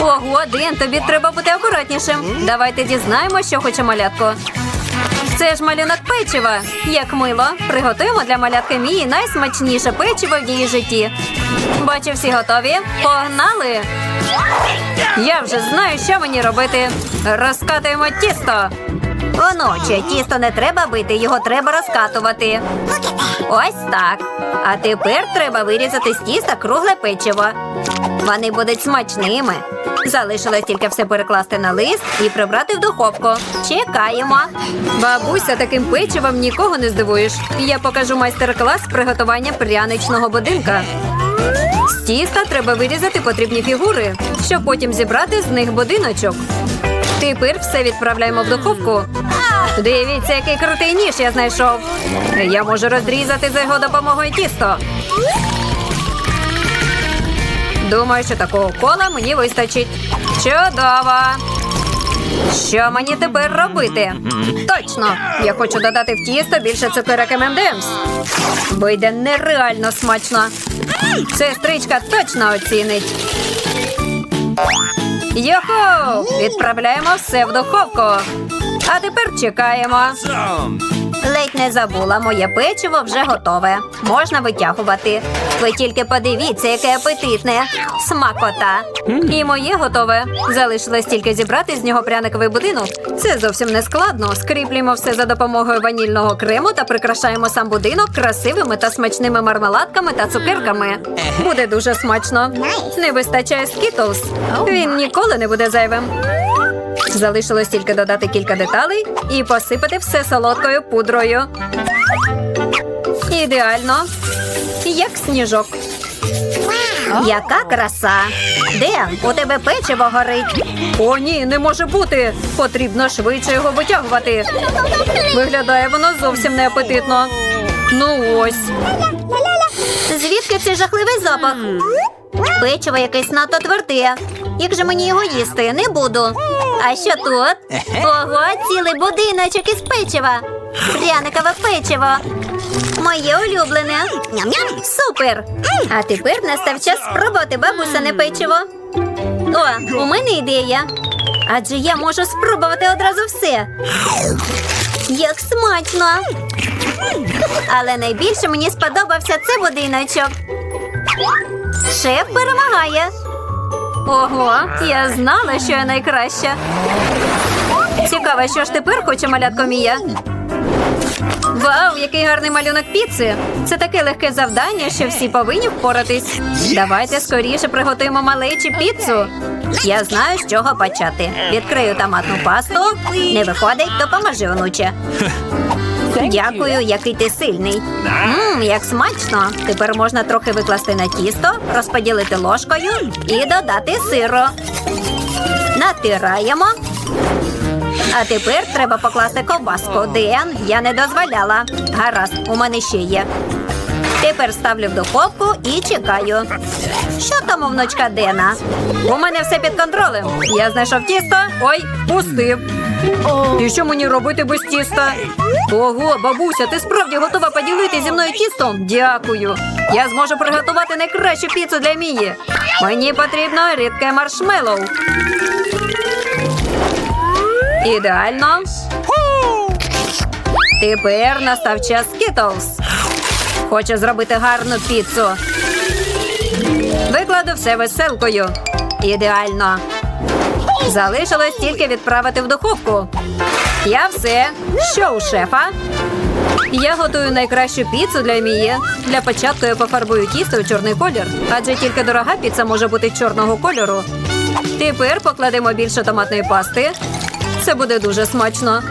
Ого, Ден, тобі треба бути акуратнішим. Давайте дізнаємо, що хоче малятко. Це ж малюнок печива. Як мило. Приготуємо для малятки Мії найсмачніше печиво в її житті. Бачу, всі готові? Погнали! Я вже знаю, що мені робити. Розкатуємо тісто. Оноче, тісто не треба бити, його треба розкатувати. Ось так. А тепер треба вирізати з тіста кругле печиво. Вони будуть смачними. Залишилось тільки все перекласти на лист і прибрати в духовку. Чекаємо. Бабуся, таким печивом нікого не здивуєш. Я покажу майстер-клас приготування пряничного будинка. З тіста треба вирізати потрібні фігури, щоб потім зібрати з них будиночок. Тепер все відправляємо в духовку. Дивіться, який крутий ніж я знайшов. Я можу розрізати за його допомогою тісто. Думаю, що такого кола мені вистачить. Чудово! Що мені тепер робити? Точно! Я хочу додати в тісто більше цукерок ММДМС. Вийде нереально смачно. Сестричка точно оцінить. Йоху! Відправляємо все в духовку. А тепер чекаємо. Ледь не забула, моє печиво вже готове. Можна витягувати. Ви тільки подивіться, яке апетитне. Смакота. І моє готове. Залишилось тільки зібрати з нього пряниковий будинок. Це зовсім не складно. Скріплюємо все за допомогою ванільного крему та прикрашаємо сам будинок красивими та смачними мармеладками та цукерками. Буде дуже смачно. Не вистачає скітлз. Він ніколи не буде зайвим. Залишилось тільки додати кілька деталей і посипати все солодкою пудрою. Ідеально. Як сніжок. Яка краса! Ден, у тебе печиво горить. О, ні, не може бути. Потрібно швидше його витягувати. Виглядає воно зовсім неапетитно. Ну ось. Звідки цей жахливий запах? Печиво якесь надто тверде. Як же мені його їсти? Не буду. А що тут? Ого, цілий будиночок із печива. Пряникове печиво. Моє улюблене. Ням-ням. Супер. А тепер настав час спробувати бабусине печиво. О, у мене ідея. Адже я можу спробувати одразу все. Як смачно! Але найбільше мені сподобався це будиночок. Шеф перемагає. Ого, я знала, що я найкраща. Цікаво, що ж тепер хоче малятко Мія. Вау, який гарний малюнок піци! Це таке легке завдання, що всі повинні впоратись. Давайте скоріше приготуємо малечі піцу. Я знаю, з чого почати. Відкрию томатну пасту. Не виходить, допоможи, онуче. Дякую, який ти сильний. Мм, як смачно. Тепер можна трохи викласти на тісто, розподілити ложкою і додати сиру. Натираємо. А тепер треба покласти ковбаску. Ден, я не дозволяла. Гаразд, у мене ще є. Тепер ставлю в духовку і чекаю. Що там у внучка Дена? У мене все під контролем. Я знайшов тісто. Ой, пустив. І що мені робити без тіста? Ого, бабуся, ти справді готова поділити зі мною тістом? Дякую. Я зможу приготувати найкращу піцу для Мії. Мені потрібно рідке маршмеллоу. Ідеально. Тепер настав час Skittles. Хочу зробити гарну піцу. Викладу все веселкою. Ідеально. Залишилось тільки відправити в духовку. Я все. Що у шефа? Я готую найкращу піцу для Мії. Для початку я пофарбую тісто у чорний колір, адже тільки дорога піца може бути чорного кольору. Тепер покладемо більше томатної пасти. Це буде дуже смачно.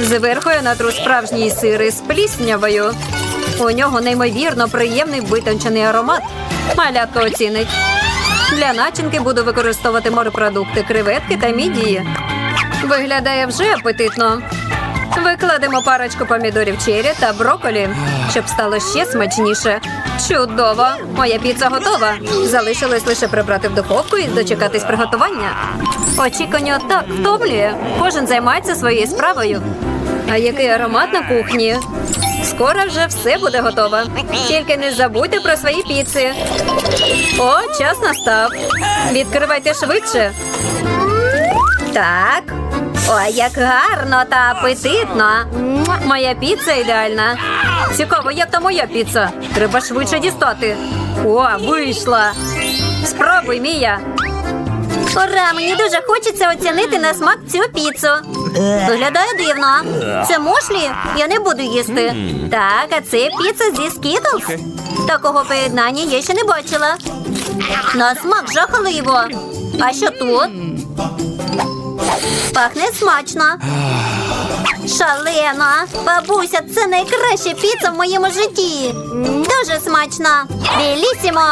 Зверху я натру справжній сир із пліснявою. У нього неймовірно приємний витончений аромат. Малятко оцінить. Для начинки буду використовувати морепродукти, креветки та мідії. Виглядає вже апетитно. Викладемо парочку помідорів чері та броколі, щоб стало ще смачніше. Чудово! Моя піца готова. Залишилось лише прибрати в духовку і дочекатись приготування. Очікування так втомлює. Кожен займається своєю справою. А який аромат на кухні? Скоро вже все буде готово. Тільки не забудьте про свої піци. О, час настав. Відкривайте швидше. Так. Ой, як гарно та апетитно. Моя піца ідеальна. Цікаво, як там моя піца? Треба швидше дістати. О, вийшла. Спробуй, Мія. Ура, мені дуже хочеться оцінити на смак цю піцу. Виглядає дивно. Це мушлі? Я не буду їсти. Так, а це піца зі скітлз. Такого поєднання я ще не бачила. На смак жахливо. А що тут? Пахне смачно. Шалено. Бабуся, це найкраща піца в моєму житті. Дуже смачно. Білісімо.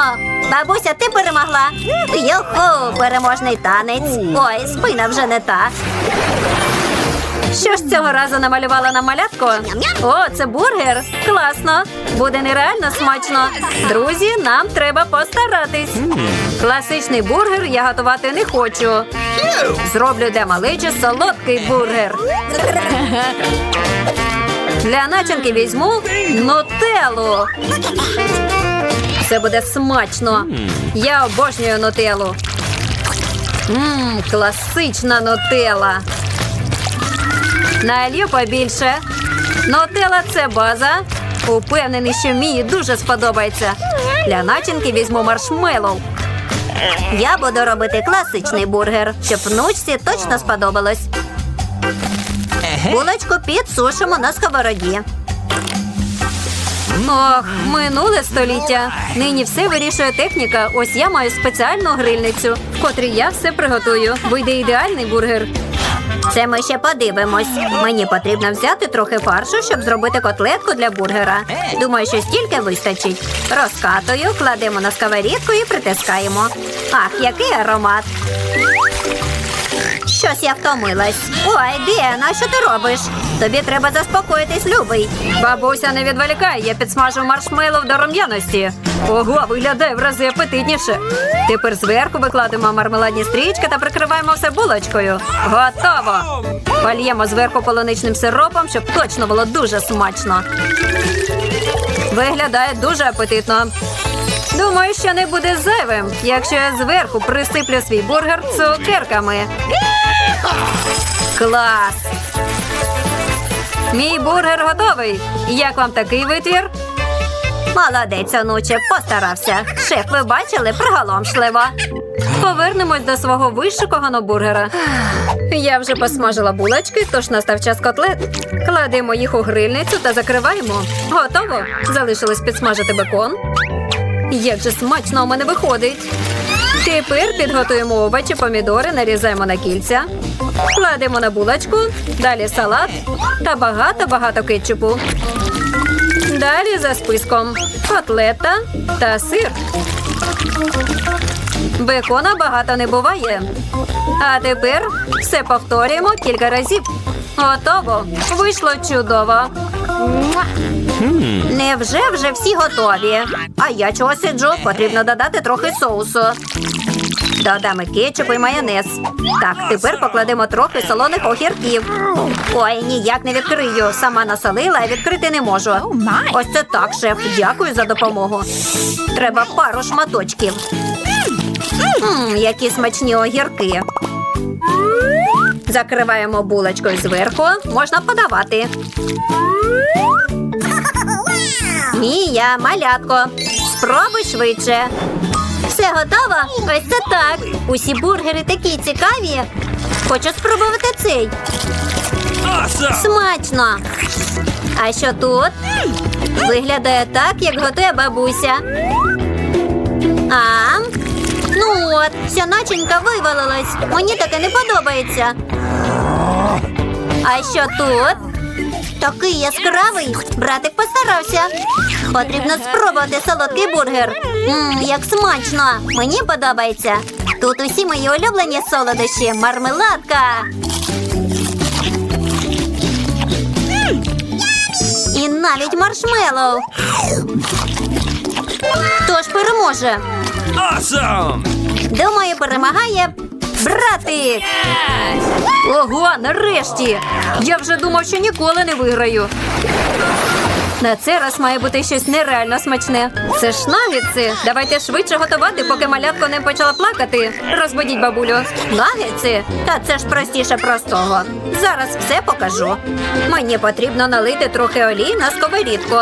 Бабуся, ти перемогла. Йоху, переможний танець. Ой, спина вже не та. Що ж цього разу намалювала на малятку? О, це бургер. Класно. Буде нереально смачно. Друзі, нам треба постаратись. Класичний бургер я готувати не хочу. Зроблю для малечі солодкий бургер. Для начинки візьму нутеллу. Це буде смачно. Я обожнюю нутеллу. Мм, класична нутелла. Налью побільше. Нутелла – це база. Упевнений, що мені дуже сподобається. Для начинки візьму маршмеллоу. Я буду робити класичний бургер, щоб внучці точно сподобалось. Булочку підсушимо на сковороді. Ох, минуле століття. Нині все вирішує техніка. Ось я маю спеціальну грильницю, в котрій я все приготую. Вийде ідеальний бургер. Це ми ще подивимось. Мені потрібно взяти трохи фаршу, щоб зробити котлетку для бургера. Думаю, що стільки вистачить. Розкатую, кладемо на сковорідку і притискаємо. Ах, який аромат! Щось я втомилась. Ой, Ден, а що ти робиш? Тобі треба заспокоїтись, любий. Бабуся, не відволікай, я підсмажу маршмеллоу до рум'яності. Ого, виглядає в рази апетитніше. Тепер зверху викладемо мармеладні стрічки та прикриваємо все булочкою. Готово! Польємо зверху полуничним сиропом, щоб точно було дуже смачно. Виглядає дуже апетитно. Думаю, що не буде зайвим, якщо я зверху присиплю свій бургер цукерками. Клас! Мій бургер готовий. Як вам такий витвір? Молодець, онуче, постарався. Шеф, ви бачили приголомшливо. Повернемось до свого вишикованого бургера. Я вже посмажила булочки, тож настав час котлет. Кладемо їх у грильницю та закриваємо. Готово. Залишилось підсмажити бекон. Як же смачно у мене виходить. Тепер підготуємо овочі, помідори, нарізаємо на кільця, кладемо на булочку, далі салат та багато-багато кетчупу. Далі за списком котлета та сир. Бекона багато не буває. А тепер все повторюємо кілька разів. Готово. Вийшло чудово. Невже вже всі готові? А я чого сиджу? Потрібно додати трохи соусу. Додамо кетчуп і майонез. Так, тепер покладемо трохи солоних огірків. Ой, ніяк не відкрию. Сама насолила, а відкрити не можу. Ось це так, шеф. Дякую за допомогу. Треба пару шматочків. Мм, які смачні огірки. Закриваємо булочкою зверху. Можна подавати. Мія, малятко. Спробуй швидше. Все готово? Ось це так. Усі бургери такі цікаві. Хочу спробувати цей. Смачно. А що тут? Виглядає так, як готує бабуся. А? Ну от, вся начинка вивалилась. Мені таке не подобається. А що тут? Такий яскравий. Братик постарався. Потрібно спробувати солодкий бургер. Мм, як смачно. Мені подобається. Тут усі мої улюблені солодощі. Мармеладка. І навіть маршмеллоу. Хто ж переможе? Awesome! Думаю, перемагає братик. Ого, нарешті! Я вже думав, що ніколи не виграю. На цей раз має бути щось нереально смачне. Це ж нагетси. Давайте швидше готувати, поки малятко не почала плакати. Розбудіть бабулю. Нагетси? Та це ж простіше простого. Зараз все покажу. Мені потрібно налити трохи олії на сковорідку.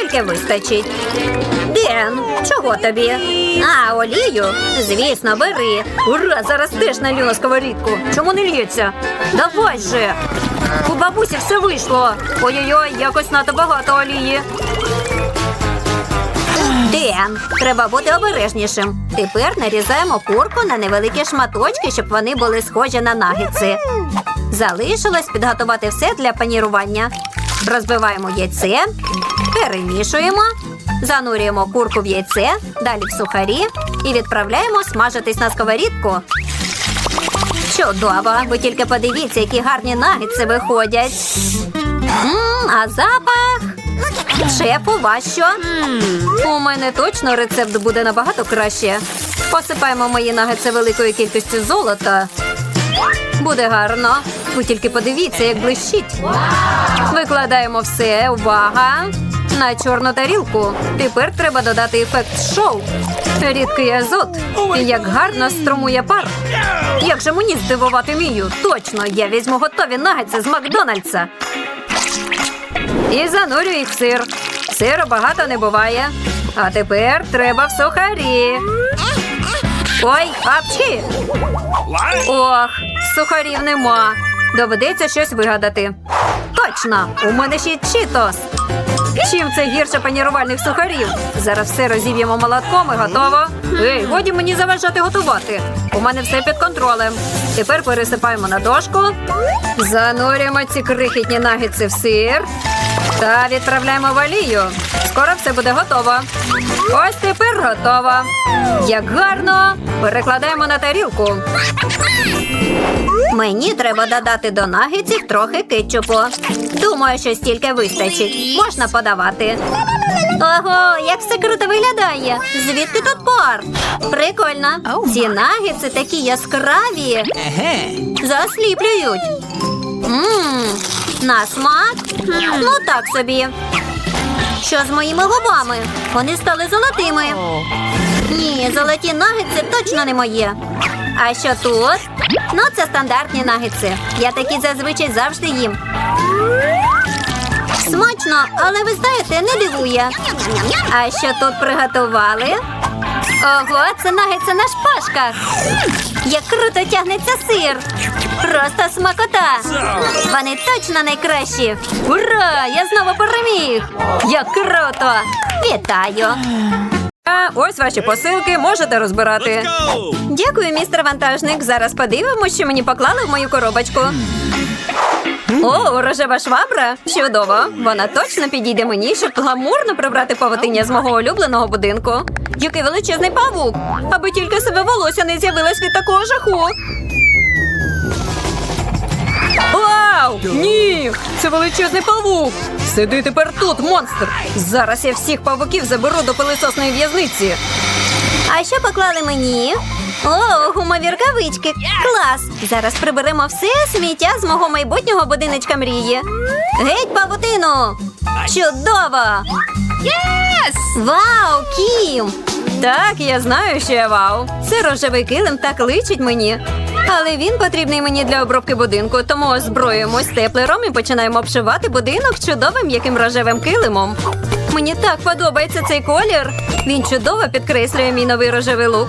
Стільки вистачить. Ден, чого тобі? А, олію? Звісно, бери. Ура, зараз теж налью на сковорідку. Чому не лється? Давай же. У бабусі все вийшло. Ой-ой-ой, якось надто багато олії. Ден, треба бути обережнішим. Тепер нарізаємо курку на невеликі шматочки, щоб вони були схожі на нагетси. Залишилось підготувати все для панірування. Розбиваємо яйце, перемішуємо, занурюємо курку в яйце, далі в сухарі і відправляємо смажитись на сковорідку. Чудово! Ви тільки подивіться, які гарні нагетси виходять. М, а запах. Шеф, у вас що? У мене точно рецепт буде набагато краще. Посипаємо мої нагетси великою кількістю золота. Буде гарно. Ви тільки подивіться, як блищить. Викладаємо все, увага! На чорну тарілку. Тепер треба додати ефект шоу. Рідкий азот. Як гарно струмує пар. Як же мені здивувати мію? Точно, я візьму готові нагетси з Макдональдса. І занурю їх в сир. Сиру багато не буває. А тепер треба в сухарі. Ой, апчі! Ох, сухарів нема. Доведеться щось вигадати. Точно, у мене ще чітос. Чим це гірше панірувальних сухарів? Зараз все розіб'ємо молотком і готово. Ей, годі мені заважати готувати. У мене все під контролем. Тепер пересипаємо на дошку, занурюємо ці крихітні нагідці в сир та відправляємо в олію. Скоро все буде готово. Ось тепер готово. Як гарно! Перекладаємо на тарілку. Мені треба додати до нагетсів трохи кетчупу. Думаю, що стільки вистачить. Можна подавати. Ого, як все круто виглядає. Звідки тут пар? Прикольно. Ці нагетси такі яскраві. Засліплюють. Мм, на смак? Ну так собі. Що з моїми губами? Вони стали золотими. Ні, золоті нагетси точно не моє. А що тут? Ну, це стандартні нагетси. Я такі зазвичай завжди їм. Смачно, але ви знаєте, не дивує. А що тут приготували? Ого, це нагетси на шпажках. Як круто тягнеться сир. Просто смакота. Вони точно найкращі. Ура! Я знову переміг! Як круто! Вітаю! А ось ваші посилки можете розбирати. Дякую, містер вантажник. Зараз подивимося, що мені поклали в мою коробочку. О, рожева швабра. Чудово. Вона точно підійде мені, щоб гламурно прибрати павутиння з мого улюбленого будинку. Який величезний павук. Аби тільки себе волосся не з'явилось від такого жаху. Вау! Ні! Це величезний павук! Сиди тепер тут, монстр! Зараз я всіх павуків заберу до пилисосної в'язниці. А що поклали мені? О, гумові рукавички. Клас! Зараз приберемо все сміття з мого майбутнього будиночка мрії. Геть павутину! Чудово! Вау, Кім! Так, я знаю, що я вау. Це рожевий килим так личить мені. Але він потрібний мені для обробки будинку, тому озброюємось теплером і починаємо обшивати будинок чудовим м'яким рожевим килимом. Мені так подобається цей колір. Він чудово підкреслює мій новий рожевий лук.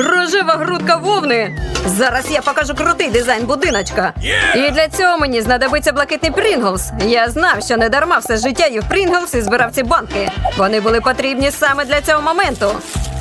Рожева грудка вовни. Зараз я покажу крутий дизайн будиночка. І для цього мені знадобиться блакитний Прінглс. Я знав, що не дарма все життя їв Прінглс і збирав ці банки. Вони були потрібні саме для цього моменту.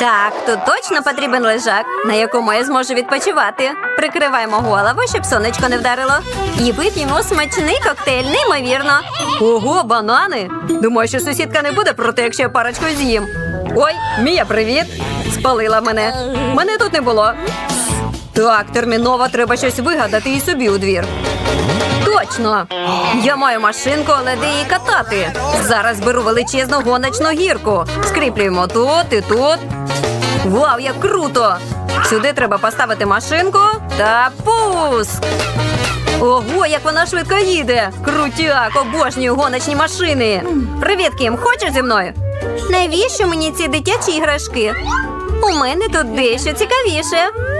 Так, тут точно потрібен лежак, на якому я зможу відпочивати. Прикриваємо голову, щоб сонечко не вдарило. І вип'ємо смачний коктейль, неймовірно. Ого, банани! Думаю, що сусідка не буде проти, якщо я парочку з'їм. Ой, Мія, привіт! Спалила мене. Мене тут не було. Так, терміново треба щось вигадати і собі у двір. Точно! Я маю машинку, але де її катати? Зараз беру величезну гоночну гірку. Скріплюємо тут і тут. Вау, як круто! Сюди треба поставити машинку та пуск. Ого, як вона швидко їде! Крутяк, обожнюю гоночні машини. Привіт, Кім, хочеш зі мною? Навіщо мені ці дитячі іграшки? У мене тут дещо цікавіше.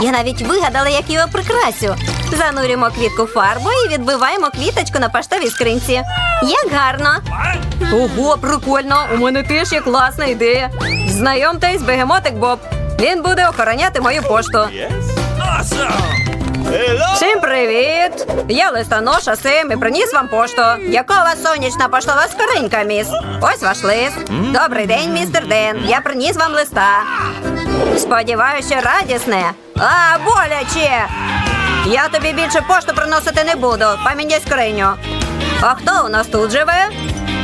Я навіть вигадала, як його прикрасю. Занурюємо квітку фарбу і відбиваємо квіточку на поштовій скринці. Як гарно. Ого, прикольно! У мене теж є класна ідея. Знайомтесь, бегемотик Боб. Він буде охороняти мою пошту. Всім привіт! Я листоноша Сем і приніс вам пошту. Яка у вас сонячна поштова скринька, міс? Ось ваш лист. Добрий день, містер Ден. Я приніс вам листа. Сподіваюся, радісне. А, боляче! Я тобі більше пошту приносити не буду. Поміняй скриню. А хто у нас тут живе?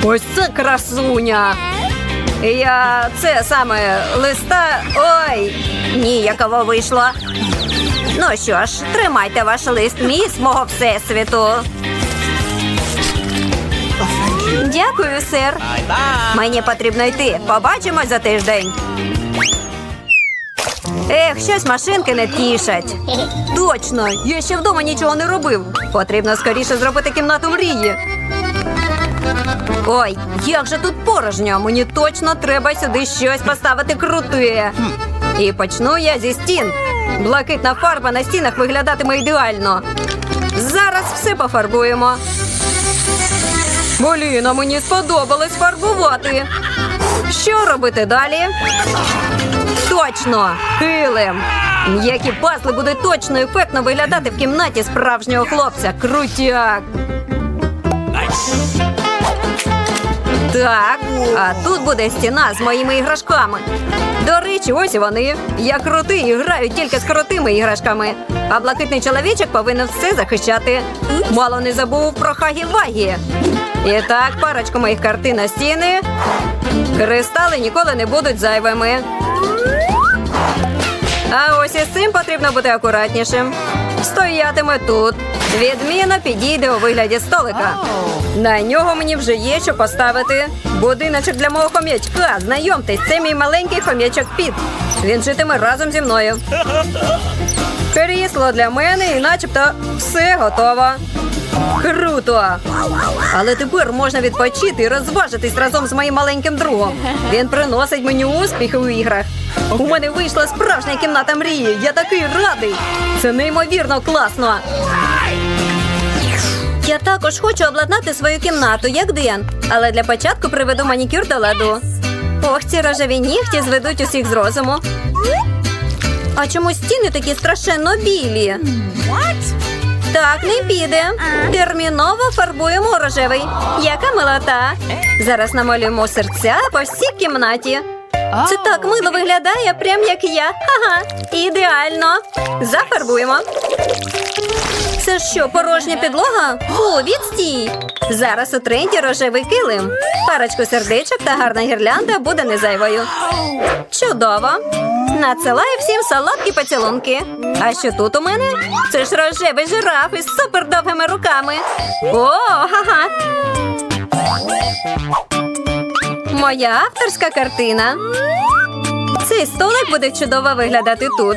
Ось це красуня. Я це саме листа. Ой, ніяково вийшло. Ну що ж, тримайте ваш лист міс мого всесвіту. Дякую. Bye-bye! Мені потрібно йти. Побачимось за тиждень. Ех, щось машинки не тішать. Точно, я ще вдома нічого не робив. Потрібно скоріше зробити кімнату мрії. Ой, як же тут порожньо. Мені точно треба сюди щось поставити круте. І почну я зі стін. Блакитна фарба на стінах виглядатиме ідеально. Зараз все пофарбуємо. Блін, а мені сподобалось фарбувати. Що робити далі? Точно, килим. М'які пасли будуть точно ефектно виглядати в кімнаті справжнього хлопця. Крутяк. Так, а тут буде стіна з моїми іграшками. До речі, ось вони. Я крутий і граю тільки з крутими іграшками. А блакитний чоловічок повинен все захищати. Мало не забув про хагі-вагі. І так, парочку моїх картин на стіни. Кристали ніколи не будуть зайвими. А ось із цим потрібно бути акуратнішим. Стоятиме тут. Відміна підійде у вигляді столика. На нього мені вже є що поставити. Будиночок для мого хом'ячка. Знайомтесь, це мій маленький хом'ячок Піт. Він житиме разом зі мною. Крісло для мене і начебто все готово. Круто! Але тепер можна відпочити і розважитись разом з моїм маленьким другом. Він приносить мені успіхи у іграх. У мене вийшла справжня кімната мрії. Я такий радий. Це неймовірно класно. Я також хочу обладнати свою кімнату, як Ден. Але для початку приведу манікюр до ладу. Ох, ці рожеві нігті зведуть усіх з розуму. А чому стіни такі страшенно білі? Так, не піде. Терміново фарбуємо рожевий. Яка милота. Зараз намалюємо серця по всій кімнаті. Це так мило виглядає, прям як я. Ага, ідеально. Зафарбуємо. Це що, порожня підлога? Фу, відстій. Зараз у тренді рожевий килим. Парочку сердечок та гарна гірлянда буде не зайвою. Чудово. Надсилаю всім солодкі поцілунки. А що тут у мене? Це ж рожевий жираф із супердовгими руками. О, ха-ха. Моя авторська картина. Цей столик буде чудово виглядати тут.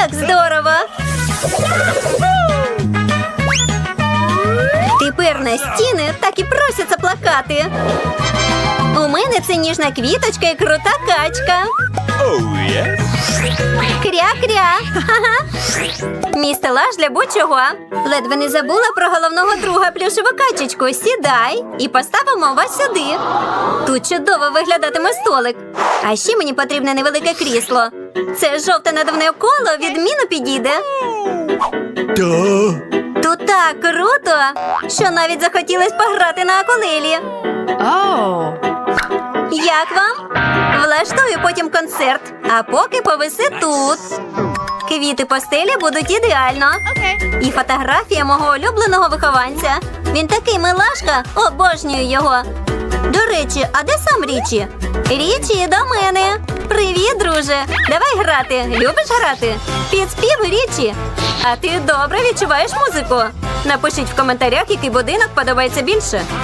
Як здорово! Тепер на стіни так і просяться плакати. У мене це ніжна квіточка і крута качка. Oh, yes. Кря-кря. Мій стелаж для будь-чого. Ледве не забула про головного друга плюшеву качечку. Сідай і поставимо вас сюди. Тут чудово виглядатиме столик. А ще мені потрібне невелике крісло. Це жовте надувне коло відмінно підійде. Тут так круто, що навіть захотілось пограти на акулелі. Як вам? Влаштую потім концерт, а поки повиси тут. Квіти постелі будуть ідеально. І фотографія мого улюбленого вихованця. Він такий милашка, обожнюю його. До речі, а де сам Річі? Річі до мене. Привіт, друже. Давай грати. Любиш грати? Під спів Річі. А ти добре відчуваєш музику? Напишіть в коментарях, який будинок подобається більше.